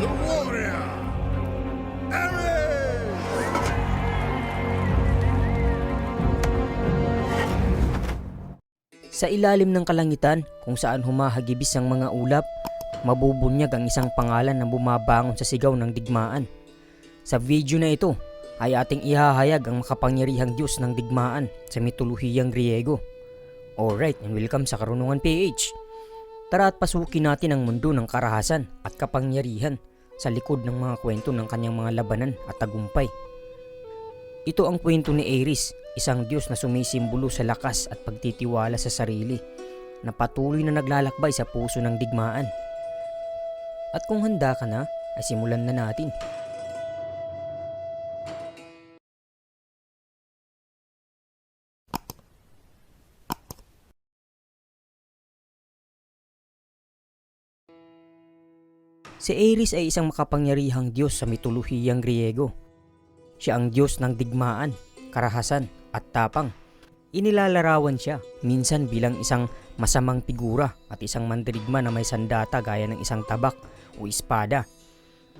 the warrior! Sa ilalim ng kalangitan kung saan humahagibis ang mga ulap, mabubunyag ang isang pangalan na bumabangon sa sigaw ng digmaan. Sa video na ito ay ating ihahayag ang makapangyarihang Diyos ng digmaan sa mitolohiyang Griego. Alright, and welcome sa Karunungan PH. Tara at pasukin natin ang mundo ng karahasan at kapangyarihan sa likod ng mga kwento ng kanyang mga labanan at tagumpay. Ito ang kwento ni Ares, isang Diyos na sumisimbolo sa lakas at pagtitiwala sa sarili, na patuloy na naglalakbay sa puso ng digmaan. At kung handa ka na, ay simulan na natin. Si Ares ay isang makapangyarihang Diyos sa mitolohiyang Griego. Siya ang Diyos ng digmaan, karahasan at tapang. Inilalarawan siya minsan bilang isang masamang figura at isang mandirigma na may sandata gaya ng isang tabak o espada.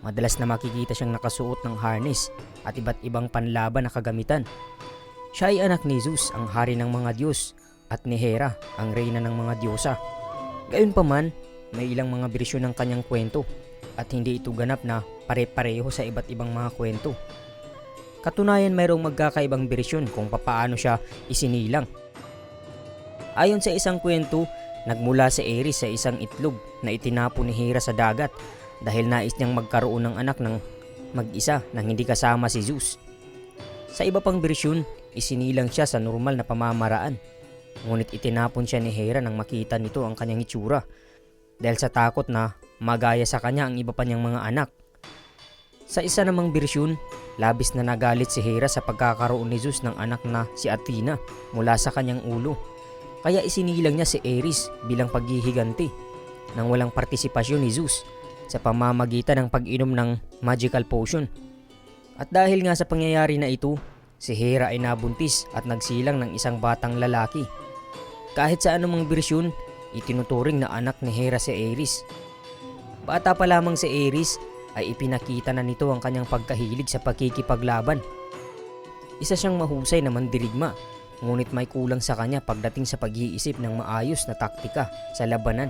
Madalas na makikita siyang nakasuot ng harness at iba't ibang panlaban na kagamitan. Siya ay anak ni Zeus, ang hari ng mga Diyos, at ni Hera, ang reyna ng mga Diyosa. Gayunpaman, may ilang mga bersyon ng kanyang kwento at hindi ito ganap na pare-pareho sa iba't ibang mga kwento. Katunayan mayroong magkakaibang bersyon kung papaano siya isinilang. Ayon sa isang kwento, nagmula si Ares sa isang itlog na itinapo ni Hera sa dagat dahil nais niyang magkaroon ng anak ng mag-isa nang hindi kasama si Zeus. Sa iba pang bersyon, isinilang siya sa normal na pamamaraan. Ngunit itinapon siya ni Hera nang makita nito ang kanyang itsura dahil sa takot na magaya sa kanya ang iba pa niyang mga anak. Sa isa namang bersyon, labis na nagalit si Hera sa pagkakaroon ni Zeus ng anak na si Athena mula sa kanyang ulo. Kaya isinilang niya si Ares bilang paghihiganti nang walang partisipasyon ni Zeus sa pamamagitan ng pag-inom ng magical potion. At dahil nga sa pangyayari na ito, si Hera ay nabuntis at nagsilang ng isang batang lalaki. Kahit sa anumang bersyon, itinuturing na anak ni Hera si Ares. Bata pa lamang si Ares ay ipinakita na nito ang kanyang pagkahilig sa pagkikipaglaban. Isa siyang mahusay na mandirigma, ngunit may kulang sa kanya pagdating sa pag-iisip ng maayos na taktika sa labanan.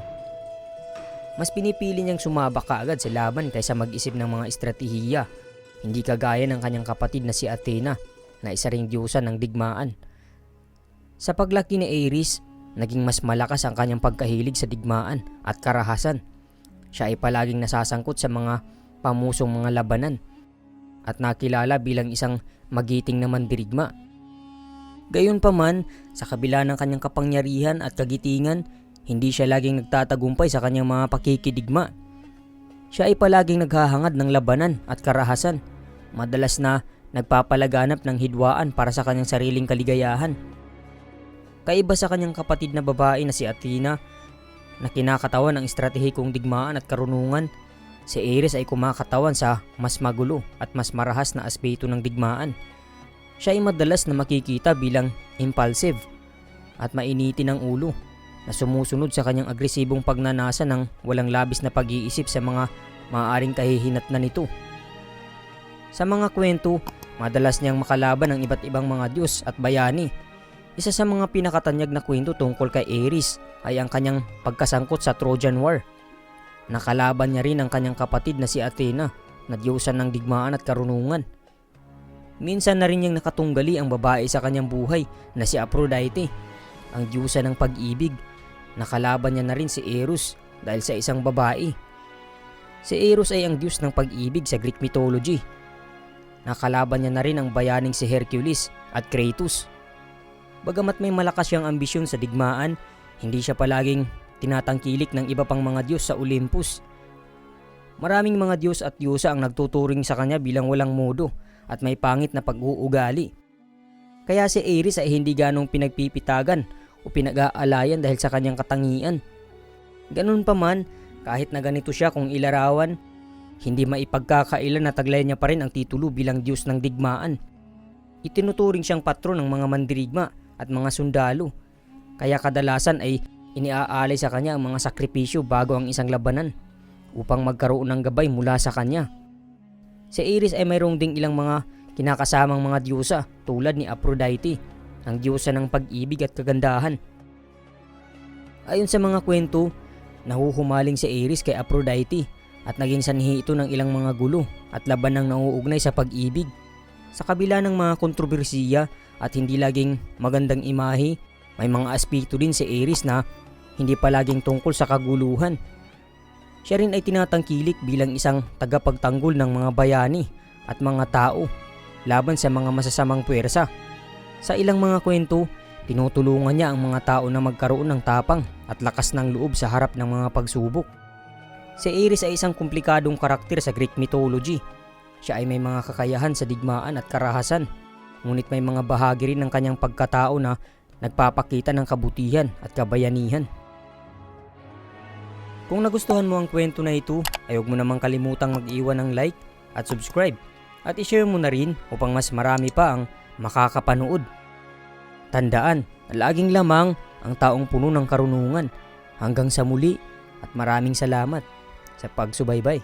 Mas pinipili niyang sumabak kaagad sa laban kaysa mag-isip ng mga estratehiya, hindi kagaya ng kanyang kapatid na si Athena na isa ring diyosa ng digmaan. Sa paglaki ni Ares, naging mas malakas ang kanyang pagkahilig sa digmaan at karahasan. Siya ay palaging nasasangkot sa mga pamusong mga labanan at nakilala bilang isang magiting na mandirigma. Gayunpaman, sa kabila ng kanyang kapangyarihan at kagitingan, hindi siya laging nagtatagumpay sa kanyang mga pakikidigma. Siya ay palaging naghahangad ng labanan at karahasan, madalas na nagpapalaganap ng hidwaan para sa kanyang sariling kaligayahan. Kaiba sa kanyang kapatid na babae na si Athena, na kinakatawan ng estratehikong digmaan at karunungan, si Ares ay kumakatawan sa mas magulo at mas marahas na aspeto ng digmaan. Siya ay madalas na makikita bilang impulsive at mainiti ng ulo na sumusunod sa kanyang agresibong pagnanasa ng walang labis na pag-iisip sa mga maaaring kahihinatnan nito. Sa mga kwento, madalas niyang makalaban ng iba't ibang mga Diyos at bayani. Isa sa mga pinakatanyag na kwento tungkol kay Ares ay ang kanyang pagkasangkot sa Trojan War. Nakalaban niya rin ang kanyang kapatid na si Athena na diyosan ng digmaan at karunungan. Minsan na rin niyang nakatunggali ang babae sa kanyang buhay na si Aphrodite, ang diyosa ng pag-ibig. Nakalaban niya na rin si Eros dahil sa isang babae. Si Eros ay ang diyos ng pag-ibig sa Greek mythology. Nakalaban niya na rin ang bayaning si Hercules at Kratos. Bagamat may malakas siyang ambisyon sa digmaan, hindi siya palaging tinatangkilik ng iba pang mga diyos sa Olympus. Maraming mga diyos at diyosa ang nagtuturing sa kanya bilang walang modo at may pangit na pag-uugali. Kaya si Ares ay hindi ganong pinagpipitagan o pinag-aalayan dahil sa kanyang katangian. Ganun pa man, kahit na ganito siya kung ilarawan, hindi maipagkakailan na taglay niya pa rin ang titulo bilang Diyos ng digmaan. Itinuturing siyang patron ng mga mandirigma at mga sundalo. Kaya kadalasan ay iniaalay sa kanya ang mga sakripisyo bago ang isang labanan. upang magkaroon ng gabay mula sa kanya. Si Ares ay mayroong ding ilang mga kinakasamang mga diyosa tulad ni Aphrodite, ang diyosa ng pag-ibig at kagandahan. Ayon sa mga kwento, nahuhumaling si Ares kay Aphrodite at naging sanhi ito ng ilang mga gulo at laban ng nauugnay sa pag-ibig. Sa kabila ng mga kontrobersiya at hindi laging magandang imahe, may mga aspekto din si Ares na hindi palaging tungkol sa kaguluhan. Siya rin ay tinatangkilik bilang isang tagapagtanggol ng mga bayani at mga tao laban sa mga masasamang puwersa. Sa ilang mga kwento, tinutulungan niya ang mga tao na magkaroon ng tapang at lakas ng loob sa harap ng mga pagsubok. Si Ares ay isang komplikadong karakter sa Greek mythology. Siya ay may mga kakayahan sa digmaan at karahasan, ngunit may mga bahagi rin ng kanyang pagkatao na nagpapakita ng kabutihan at kabayanihan. Kung nagustuhan mo ang kwento na ito, ay huwag mo namang kalimutang mag-iwan ng like at subscribe at ishare mo na rin upang mas marami pa ang makakapanood. Tandaan, laging lamang ang taong puno ng karunungan. Hanggang sa muli at maraming salamat sa pagsubaybay.